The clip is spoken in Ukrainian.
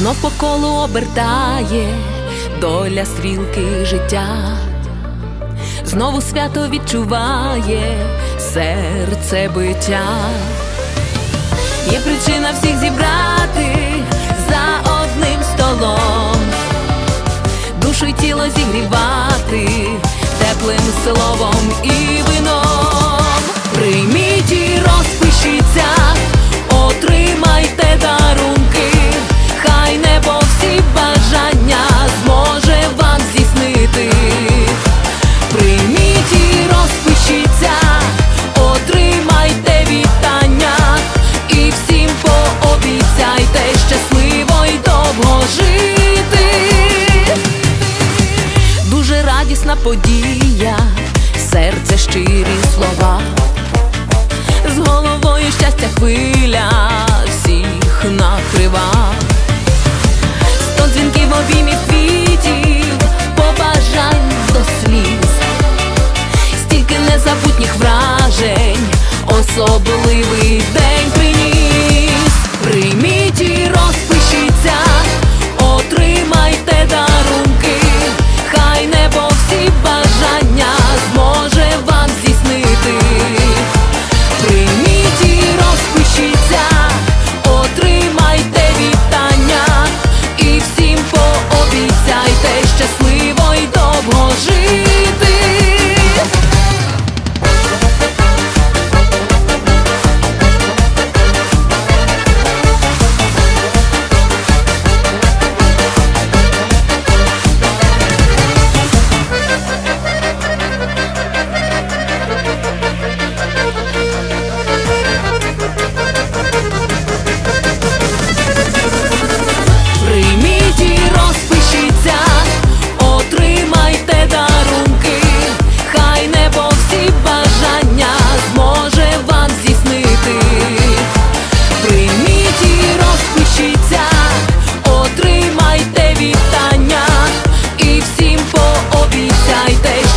знов по колу обертає доля стрілки життя, знову свято відчуває серце биття. Є причина всіх зібрати за одним столом, душу й тіло зігрівати теплим словом і вином. Прийміть радісна подія, серце щирі слова. З головою щастя хвиля всіх накрива. Сто дзвінків обіймів квітів, побажань до сліз, стільки незабутніх вражень, особливий день лжи. station